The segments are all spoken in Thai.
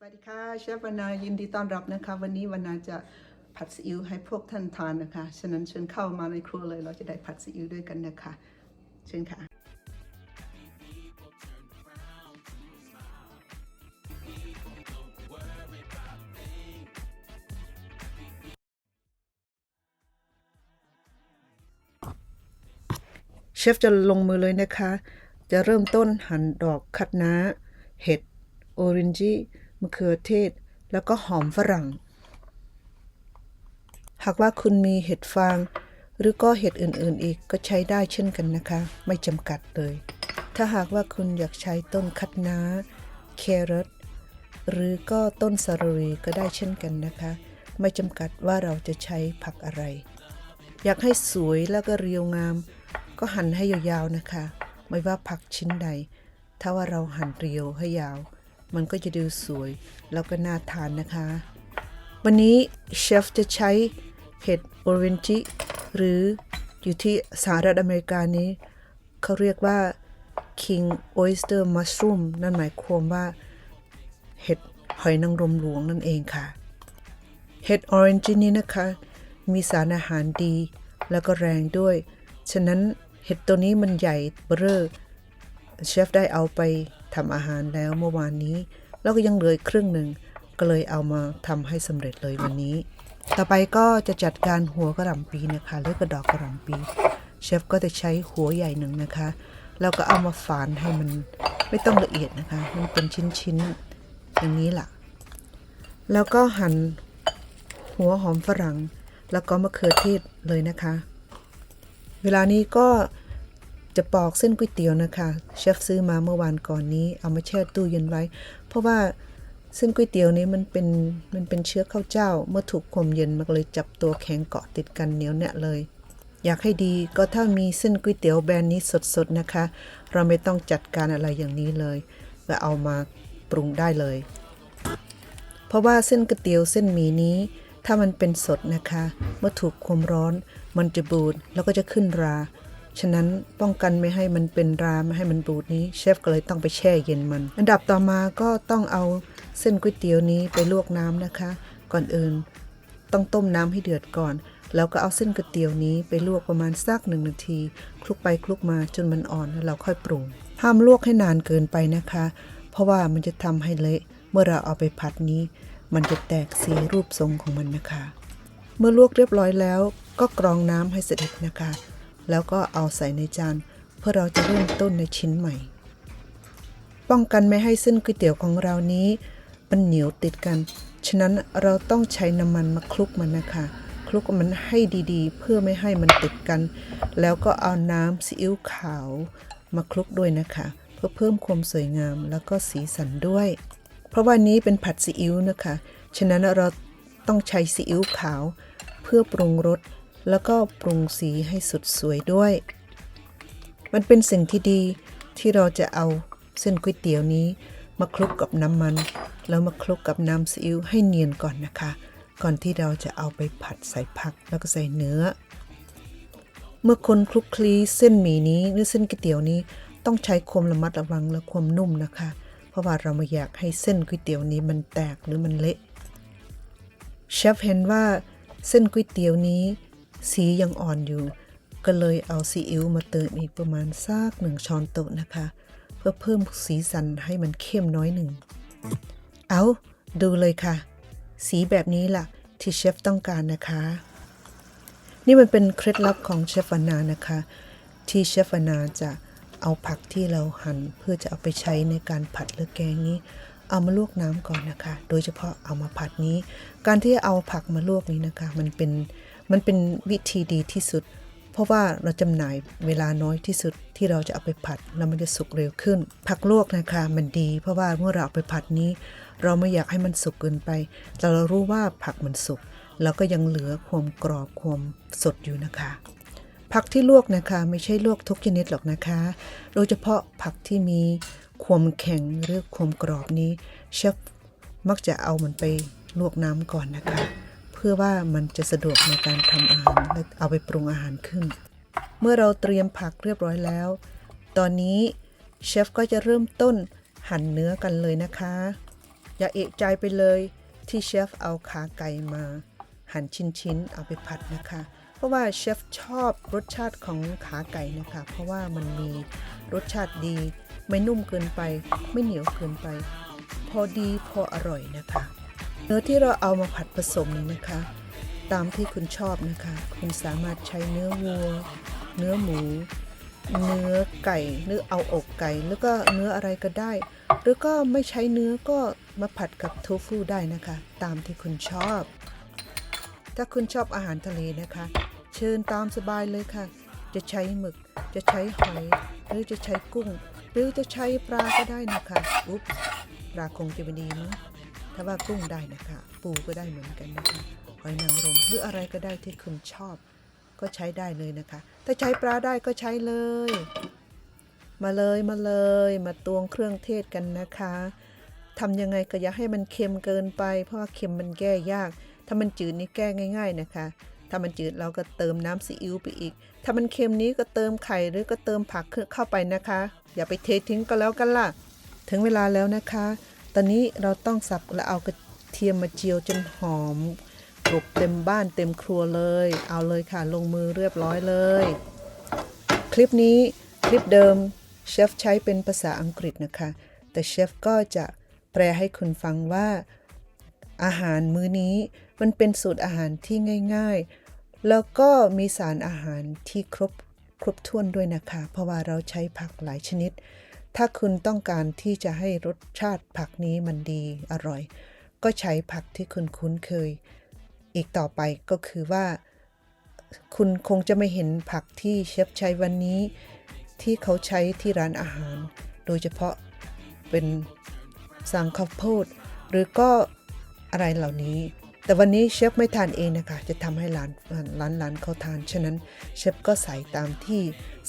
สวัสดีค่ะเชฟวรรณายินดีต้อนรับนะคะ วันนี้วรรณาจะผัดซีอิ๊วให้พวกท่านทานนะคะ ฉะนั้นเชิญเข้ามาในครัวเลย เราจะได้ผัดซีอิ๊วด้วยกันนะคะ เชิญค่ะ เชฟจะลงมือเลยนะคะ จะเริ่มต้นหั่นดอกคัดน้า เห็ด โอรินจิ มะเขือเทศ แล้วก็หอมฝรั่ง หากว่าคุณมีเห็ดฟาง หรือก็เห็ดอื่นๆอีกก็ใช้ได้เช่นกันนะคะ ไม่จำกัดเลย ถ้าหากว่าคุณอยากใช้ต้นคัดน้าแครอทหรือก็ต้นสาลรีก็ได้เช่นกันนะคะ ไม่จำกัดว่าเราจะใช้ผักอะไร อยากให้สวยแล้วก็เรียวงาม ก็หั่นให้ยาวๆนะคะ ไม่ว่าผักชิ้นใด ถ้าว่าเราหั่นเรียวให้ยาว มันก็จะดูสวย แล้วก็น่าทานนะคะ วันนี้เชฟจะใช้เห็ดโอเรนจิหรืออยู่ที่สหรัฐอเมริกานี้ เขาเรียกว่า King Oyster Mushroom นั่นหมายความว่า เห็ดหอยนางรมหลวงนั่นเองค่ะ เห็ดออเรนจินี้นะคะ มีสารอาหารดีแล้วก็แรงด้วย ฉะนั้นเห็ดตัวนี้มันใหญ่เบ้อเร่อเชฟได้เอาไป ทำอาหารแล้วเมื่อวานนี้ แล้วก็ยังเหลืออีกครึ่งหนึ่งก็เลยเอามาทำให้สำเร็จเลยวันนี้ ต่อไปก็จะจัดการหัวกระหล่ำปีนะคะหรือกระดอกกระหล่ำปีเชฟก็จะใช้หัวใหญ่หนึ่งนะคะ แล้วก็เอามาฝานให้มันไม่ต้องละเอียดนะคะ มันเป็นชิ้นๆอย่างนี้ล่ะ แล้วก็หั่นหัวหอมฝรั่ง แล้วก็มะเขือเทศเลยนะคะ เวลานี้ก็ จะปอกเส้นก๋วยเตี๋ยวนะคะเชฟซื้อมาเมื่อวานก่อนนี้ เอามาแช่ตู้เย็นไว้ เพราะว่าเส้นก๋วยเตี๋ยวนี้มันเป็นมันเป็นเชื้อข้าวเจ้า เมื่อถูกความเย็นมันเลยจับตัวแข็งเกาะติดกันเหนียวแน่เลย อยากให้ดีก็ถ้ามีเส้นก๋วยเตี๋ยวแบรนด์นี้สดๆนะคะ เราไม่ต้องจัดการอะไรอย่างนี้เลยก็เอามาปรุงได้เลย เพราะว่าเส้นก๋วยเตี๋ยวเส้นหมี่นี้ ถ้ามันเป็นสดนะคะ เมื่อถูกความร้อน มันจะบูดแล้วก็จะขึ้นรา ฉะนั้นป้องกันไม่ให้มันเป็นราไม่ให้มันบูดนี้เชฟก็เลยต้องไปแช่เย็นมัน อันดับต่อมาก็ต้องเอาเส้นก๋วยเตี๋ยวนี้ไปลวกน้ำนะคะ ก่อนอื่น ต้องต้มน้ำให้เดือดก่อน แล้วก็เอาเส้นก๋วยเตี๋ยวนี้ไปลวกประมาณสักหนึ่งนาที คลุกไปคลุกมาจนมันอ่อนแล้วเราค่อยปรุง ห้ามลวกให้นานเกินไปนะคะ เพราะว่ามันจะทำให้เละเมื่อเราเอาไปผัดนี้ มันจะแตกสีรูปทรงของมันนะคะ เมื่อลวกเรียบร้อยแล้ว ก็กรองน้ำให้เสด็จนะคะ แล้วก็เอาใส่ในจาน เพื่อเราจะเริ่มต้นในชิ้นใหม่ ป้องกันไม่ให้เส้นก๋วยเตี๋ยวของเรานี้มันเหนียวติดกัน ฉะนั้นเราต้องใช้น้ำมันมาคลุกมันนะคะคลุกมันให้ดีๆ เพื่อไม่ให้มันติดกัน แล้วก็เอาน้ำซีอิ๊วขาวมาคลุกด้วยนะคะ เพื่อเพิ่มความสวยงามแล้วก็สีสันด้วย เพราะว่านี้เป็นผัดซีอิ๊วนะคะ ฉะนั้นเราต้องใช้ซีอิ๊วขาว เพื่อปรุงรส แล้วก็ปรุงสีให้สุดสวยด้วย มันเป็นสิ่งที่ดีที่เราจะเอาเส้นก๋วยเตี๋ยวนี้ มาคลุกกับน้ำมัน แล้วมาคลุกกับน้ำซีอิ๊วให้เนียนก่อนนะคะ ก่อนที่เราจะเอาไปผัดใส่ผักแล้วก็ใส่เนื้อ เมื่อคนคลุกคลีเส้นหมี่นี้หรือเส้นก๋วยเตี๋ยวนี้ ต้องใช้ความระมัดระวังและความนุ่มนะคะ เพราะว่าเราไม่อยากให้เส้นก๋วยเตี๋ยวนี้มันแตกหรือมันเละเชฟเห็นว่าเส้นก๋วยเตี๋ยวนี้ สียังอ่อนอยู่ ก็เลยเอาซีอิ๊วมาเติมอีกประมาณสักหนึ่งช้อนโต๊ะนะคะ เพื่อเพิ่มสีสันให้มันเข้มน้อยหนึ่ง เอาดูเลยค่ะ สีแบบนี้ล่ะ ที่เชฟต้องการนะคะ นี่มันเป็นเคล็ดลับของเชฟฟานานะคะ ที่เชฟฟานาจะเอาผักที่เราหั่นเพื่อจะเอาไปใช้ในการผัดหรือแกงนี้ เอามาลวกน้ำก่อนนะคะ โดยเฉพาะเอามาผัดนี้ การที่เอาผักมาลวกนี้นะคะ มันเป็น มันเป็นวิธีดีที่สุด เพราะว่าเราจำหน่ายเวลาน้อยที่สุดที่เราจะเอาไปผัดแล้วมันจะสุกเร็วขึ้น ผักลวกนะคะมันดี เพราะว่าเมื่อเราเอาไปผัดนี้ เราไม่อยากให้มันสุกเกินไป แต่เรารู้ว่าผักมันสุกเราก็ยังเหลือความกรอบความสดอยู่นะคะ ผักที่ลวกนะคะไม่ใช่ลวกทุกชนิดหรอกนะคะ โดยเฉพาะผักที่มีความแข็งหรือความกรอบนี้เชฟมักจะเอามันไปลวกน้ำก่อนนะคะ เพื่อว่ามันจะสะดวกในการทำอาหารและเอาไปปรุงอาหารขึ้น เมื่อเราเตรียมผักเรียบร้อยแล้ว ตอนนี้เชฟก็จะเริ่มต้นหั่นเนื้อกันเลยนะคะ อย่าเอะใจไปเลยที่เชฟเอาขาไก่มา หั่นชิ้นๆ เอาไปผัดนะคะ เพราะว่าเชฟชอบรสชาติของขาไก่นะคะ เพราะว่ามันมีรสชาติดี ไม่นุ่มเกินไป ไม่เหนียวเกินไป พอดีพออร่อยนะคะ เนื้อที่เราเอามาผัดผสมนี้นะคะ ตามที่คุณชอบนะคะ คุณสามารถใช้เนื้อวัว เนื้อหมู เนื้อไก่หรือเอาอกไก่แล้วก็เนื้ออะไรก็ได้ หรือก็ไม่ใช้เนื้อก็มาผัดกับโทฟูได้นะคะ ตามที่คุณชอบ ถ้าคุณชอบอาหารทะเลนะคะ เชิญตามสบายเลยค่ะ จะใช้หมึกจะใช้หอยหรือจะใช้กุ้ง หรือจะใช้ปลาก็ได้นะคะอุ๊บปลาคงจะไม่ดีมั้ง ถ้าว่ากุ้งได้นะคะ ปูก็ได้เหมือนกันนะคะหอยนางรมหรืออะไรก็ได้ที่คุณชอบ ก็ใช้ได้เลยนะคะ ถ้าใช้ปลาได้ก็ใช้เลย มาเลยมาเลย มาตวงเครื่องเทศกันนะคะทำยังไงก็อย่าให้มันเค็มเกินไป เพราะว่าเค็มมันแก้ยาก ถ้ามันจืดนี่แก้ง่าย ๆนะคะ ถ้ามันจืดเราก็เติมน้ำซีอิ๊วไปอีก ถ้ามันเค็มนี้ก็เติมไข่หรือก็เติมผักเข้าไปนะคะ อย่าไปเททิ้งก็แล้วกันล่ะ ถึงเวลาแล้วนะคะ อนนี้เราต้องสับและเอากระเทียมมาเจียวจนหอมกรุบเต็มบ้านเต็มครัวเลย เอาเลยค่ะลงมือเรียบร้อยเลย คลิปนี้คลิปเดิมเชฟใช้เป็นภาษาอังกฤษนะคะ แต่เชฟก็จะแปลให้คุณฟังว่า อาหารมื้อนี้มันเป็นสูตรอาหารที่ง่าย ๆ แล้วก็มีสารอาหารที่ครบครบถ้วนด้วยนะคะ เพราะว่าเราใช้ผักหลายชนิด ถ้าคุณต้องการที่จะให้รสชาติผักนี้มันดีอร่อย ก็ใช้ผักที่คุณคุ้นเคย อีกต่อไปก็คือว่า คุณคงจะไม่เห็นผักที่เชฟใช้วันนี้ ที่เขาใช้ที่ร้านอาหาร โดยเฉพาะเป็นสังข้าวโพดหรือก็อะไรเหล่านี้ แต่วันนี้เชฟไม่ทานเองนะคะ จะทำให้ร้านร้านร้านเขาทาน ฉะนั้นเชฟก็ใส่ตามที่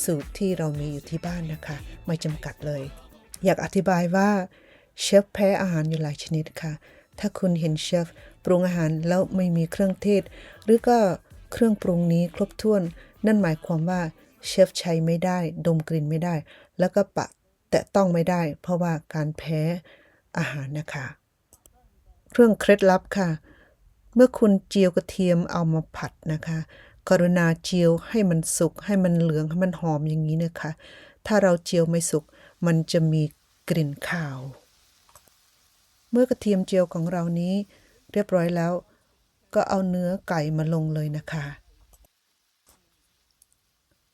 สูตรที่เรามีอยู่ที่บ้านนะคะ ไม่จำกัดเลย อยากอธิบายว่าเชฟแพ้อาหารอยู่หลายชนิดค่ะ ถ้าคุณเห็นเชฟปรุงอาหารแล้วไม่มีเครื่องเทศ หรือก็เครื่องปรุงนี้ครบถ้วน นั่นหมายความว่าเชฟใช้ไม่ได้ ดมกลิ่นไม่ได้ แล้วก็ปะแตะต้องไม่ได้ เพราะว่าการแพ้อาหารนะคะ เครื่องเคล็ดลับค่ะ มื่อคุณเจียวกระเทียมเอามาผัดนะคะ กรุณาเจียวให้มันสุก ให้มันเหลือง ให้มันหอมอย่างนี้นะคะ ถ้าเราเจียวไม่สุก มันจะมีกลิ่นคาว เมื่อกระเทียมเจียวของเรานี้ เรียบร้อยแล้ว ก็เอาเนื้อไก่มาลงเลยนะคะ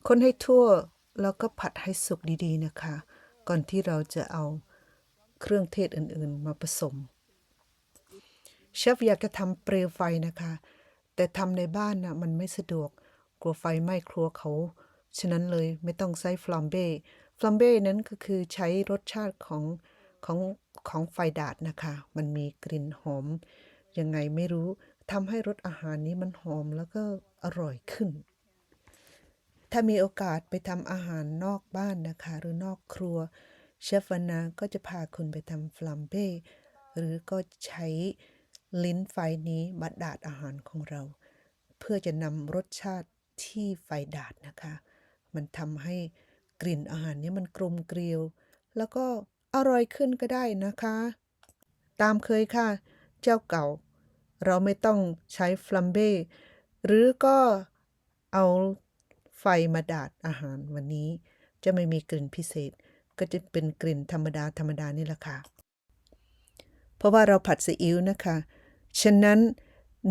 คนให้ทั่วแล้วก็ผัดให้สุกดีๆนะคะ ก่อนที่เราจะเอาเครื่องเทศอื่นๆ มาผสม เชฟอยากจะทำเปลวไฟนะคะ แต่ทำในบ้านนะมันไม่สะดวก กลัวไฟไหม้ครัวเขา ฉะนั้นเลยไม่ต้องใช้ฟลัมเบ้ฟลัมเบ้นั้นก็คือใช้รสชาติของของของไฟดาดนะคะ มันมีกลิ่นหอม ยังไงไม่รู้ทำให้รสอาหารนี้มันหอมแล้วก็อร่อยขึ้น ถ้ามีโอกาสไปทำอาหารนอกบ้านนะคะ หรือนอกครัวเชฟวานาก็จะพาคุณไปทำฟลัมเบ้หรือก็ใช้ ลิ้นไฟนี้มาดาดอาหารของเรา เพื่อจะนำรสชาติที่ไฟดาดนะคะ มันทำให้กลิ่นอาหารนี้มันกลมเกลียว แล้วก็อร่อยขึ้นก็ได้นะคะ ตามเคยค่ะ เจ้าเก่า เราไม่ต้องใช้ฟลัมเบ้หรือก็เอาไฟมาดาดอาหารวันนี้ จะไม่มีกลิ่นพิเศษ ก็จะเป็นกลิ่นธรรมดาธรรมดานี่แหละค่ะ เพราะว่าเราผัดซีอิ๊วนะคะ ฉะนั้น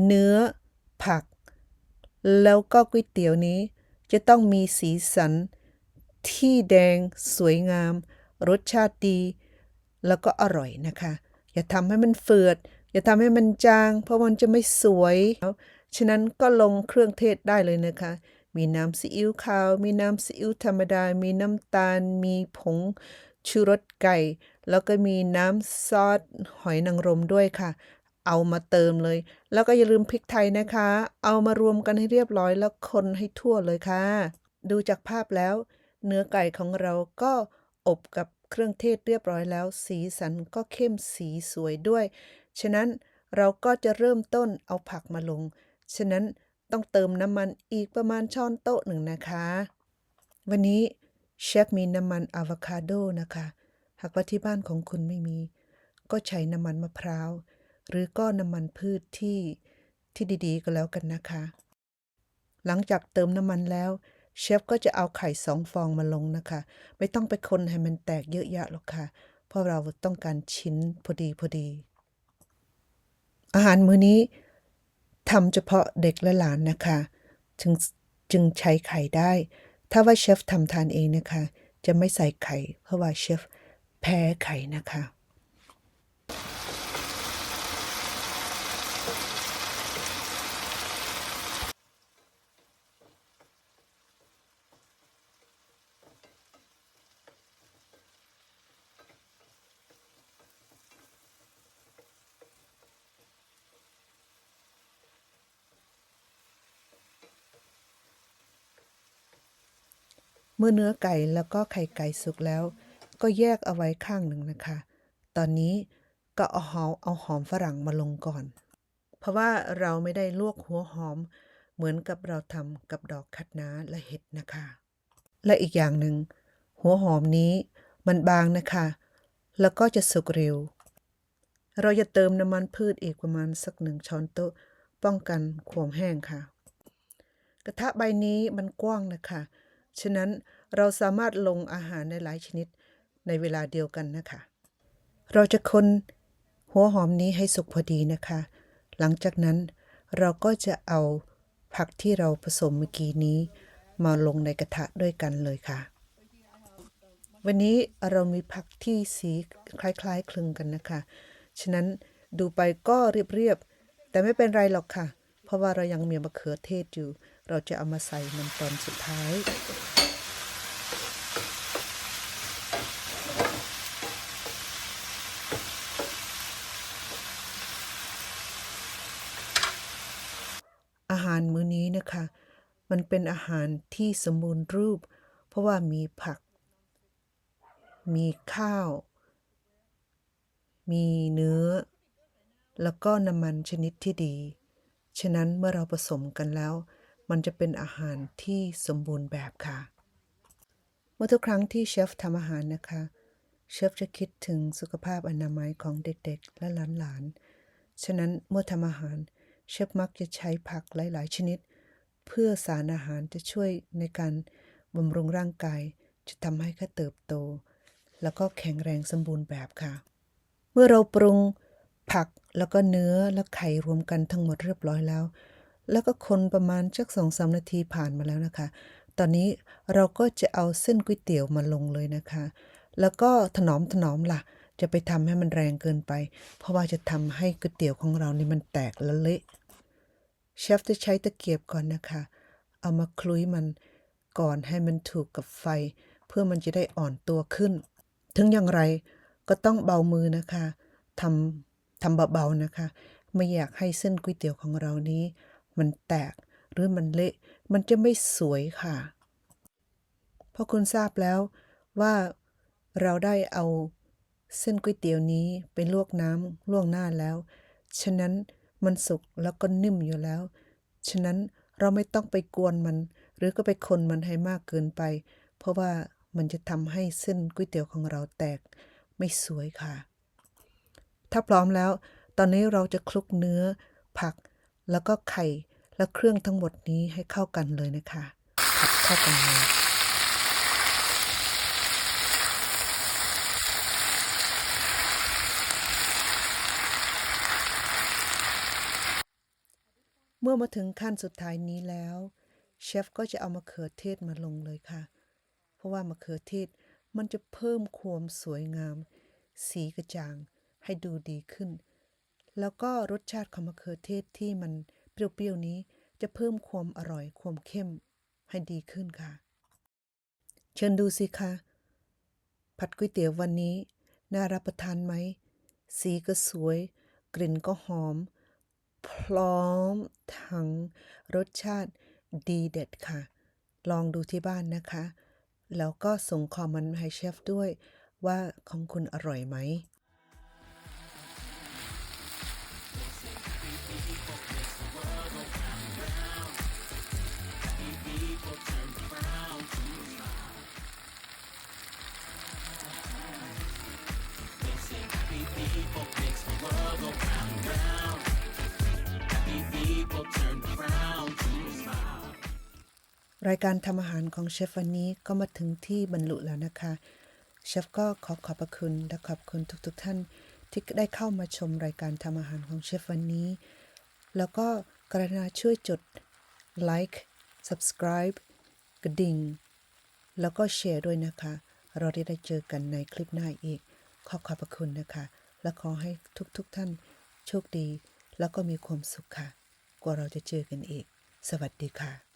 เนื้อผัก แล้วก็ก๋วยเตี๋ยวนี้ จะต้องมีสีสัน ที่แดงสวยงาม รสชาติดี แล้วก็อร่อยนะคะ อย่าทำให้มันเฟือด อย่าทำให้มันจาง เพราะมันจะไม่สวย ฉะนั้นก็ลงเครื่องเทศได้เลยนะคะ มีน้ำซีอิ๊วขาว มีน้ำซีอิ๊วธรรมดา มีน้ำตาล มีผงชูรสไก่ แล้วก็มีน้ำซอสหอยนางรมด้วยค่ะ เอามาเติมเลย แล้วก็อย่าลืมพริกไทยนะคะ เอามารวมกันให้เรียบร้อยแล้วคนให้ทั่วเลยค่ะ ดูจากภาพแล้ว เนื้อไก่ของเราก็อบกับเครื่องเทศเรียบร้อยแล้ว สีสันก็เข้มสีสวยด้วย ฉะนั้นเราก็จะเริ่มต้นเอาผักมาลง ฉะนั้นต้องเติมน้ำมันอีกประมาณช้อนโต๊ะหนึ่งนะคะ วันนี้เชฟมีน้ำมันอะโวคาโดนะคะ หากว่าที่บ้านของคุณไม่มี ก็ใช้น้ำมันมะพร้าว หรือก็น้ำมันพืชที่ที่ดีๆ ก็แล้วกันนะคะ หลังจากเติมน้ำมันแล้ว เชฟก็จะเอาไข่สองฟองมาลงนะคะ ไม่ต้องไปคนให้มันแตกเยอะแยะหรอกค่ะ เพราะเราต้องการชิ้นพอดีพอดี อาหารมื้อนี้ทำเฉพาะเด็กและหลานนะคะ จึงจึงใช้ไข่ได้ ถ้าว่าเชฟทำทานเองนะคะ จะไม่ใส่ไข่ เพราะว่าเชฟแพ้ไข่นะคะ เมื่อเนื้อไก่แล้วก็ไข่ไก่สุกแล้ว ก็แยกเอาไว้ข้างหนึ่งนะคะ ตอนนี้ก็เอาหอมเอาหอมฝรั่งมาลงก่อน เพราะว่าเราไม่ได้ลวกหัวหอม เหมือนกับเราทำกับดอกคัดน้าและเห็ดนะคะ และอีกอย่างหนึ่งหัวหอมนี้มันบางนะคะ แล้วก็จะสุกเร็ว เราจะเติมน้ำมันพืชอีกประมาณสักหนึ่งช้อนโต๊ะ ป้องกันความแห้งค่ะ กระทะใบนี้มันกว้างนะคะ ฉะนั้นเราสามารถลงอาหารในหลายชนิดในเวลาเดียวกันนะคะ เราจะคนหัวหอมนี้ให้สุกพอดีนะคะ หลังจากนั้นเราก็จะเอาผักที่เราผสมเมื่อกี้นี้ มาลงในกระทะด้วยกันเลยค่ะ วันนี้เรามีผักที่สีคล้ายๆ คลึงกันนะคะ ฉะนั้นดูไปก็เรียบๆแต่ไม่เป็นไรหรอกค่ะ เพราะว่าเรายังมีมะเขือเทศอยู่ เราจะเอามาใส่มันตอนสุดท้าย อาหารมื้อนี้นะคะ มันเป็นอาหารที่สมบูรณ์รูป เพราะว่ามีผัก มีข้าว มีเนื้อ แล้วก็น้ำมันชนิดที่ดี ฉะนั้นเมื่อเราผสมกันแล้ว มันจะเป็นอาหารที่สมบูรณ์แบบค่ะ เมื่อทุกครั้งที่เชฟทำอาหารนะคะ เชฟจะคิดถึงสุขภาพอนามัยของเด็กๆ และหลานๆ ฉะนั้นเมื่อทำอาหาร เชฟมักจะใช้ผักหลายๆ ชนิด เพื่อสารอาหารจะช่วยในการบำรุงร่างกาย จะทำให้เขาเติบโต แล้วก็แข็งแรงสมบูรณ์แบบค่ะ เมื่อเราปรุงผักแล้วก็เนื้อและไข่รวมกันทั้งหมดเรียบร้อยแล้ว แล้วก็คนประมาณสักสองสามนาทีผ่านมาแล้วนะคะ ตอนนี้เราก็จะเอาเส้นก๋วยเตี๋ยวมาลงเลยนะคะ แล้วก็ถนอมถนอมล่ะ จะไปทำให้มันแรงเกินไป เพราะว่าจะทำให้ก๋วยเตี๋ยวของเรานี่มันแตกและเละเชฟจะใช้ตะเกียบก่อนนะคะ เอามาคลุยมันก่อนให้มันถูกกับไฟ เพื่อมันจะได้อ่อนตัวขึ้น ถึงอย่างไรก็ต้องเบามือนะคะทำทำเบาๆนะคะ ไม่อยากให้เส้นก๋วยเตี๋ยวของเรานี้ มันแตกหรือมันเละ มันจะไม่สวยค่ะ เพราะคุณทราบแล้วว่าเราได้เอาเส้นก๋วยเตี๋ยวนี้ไปลวกน้ำล่วงหน้าแล้ว ฉะนั้นมันสุกแล้วก็นิ่มอยู่แล้ว ฉะนั้นเราไม่ต้องไปกวนมัน หรือก็ไปคนมันให้มากเกินไป เพราะว่ามันจะทำให้เส้นก๋วยเตี๋ยวของเราแตกไม่สวยค่ะ ถ้าพร้อมแล้ว ตอนนี้เราจะคลุกเนื้อผัก แล้วก็ไข่และเครื่องทั้งหมดนี้ให้เข้ากันเลยนะคะผัดเข้ากันเลยเมื่อมาถึงขั้นสุดท้ายนี้แล้ว เชฟก็จะเอามะเขือเทศมาลงเลยค่ะ เพราะว่ามะเขือเทศมันจะเพิ่มความสวยงาม สีกระจ่างให้ดูดีขึ้น แล้วก็รสชาติของมะเขือเทศที่มันเปรี้ยวๆนี้จะเพิ่มความอร่อยความเข้มให้ดีขึ้นค่ะ เชิญดูสิคะผัดก๋วยเตี๋ยววันนี้ น่ารับประทานไหม สีก็สวย กลิ่นก็หอม พร้อมทั้งรสชาติดีเด็ดค่ะ ลองดูที่บ้านนะคะ แล้วก็ส่งคอมเมนต์ให้เชฟด้วยว่าของคุณอร่อยไหม รายการทำอาหารของเชฟวันนี้ก็มาถึงที่บรรลุแล้วนะคะ เชฟก็ขอขอบพระคุณและขอบคุณทุกๆทท่านที่ได้เข้ามาชมรายการทำอาหารของเชฟวันนี้ แล้วก็กรุณาช่วยจด like subscribe กระดิ่ง แล้วก็แชร์ด้วยนะคะ เราได้ได้เจอกันในคลิปหน้าอีก ขอขอบพระคุณนะคะ และขอให้ทุกๆทท่านโชคดี แล้วก็มีความสุขค่ะ กว่าเราจะเจอกันอีก สวัสดีค่ะ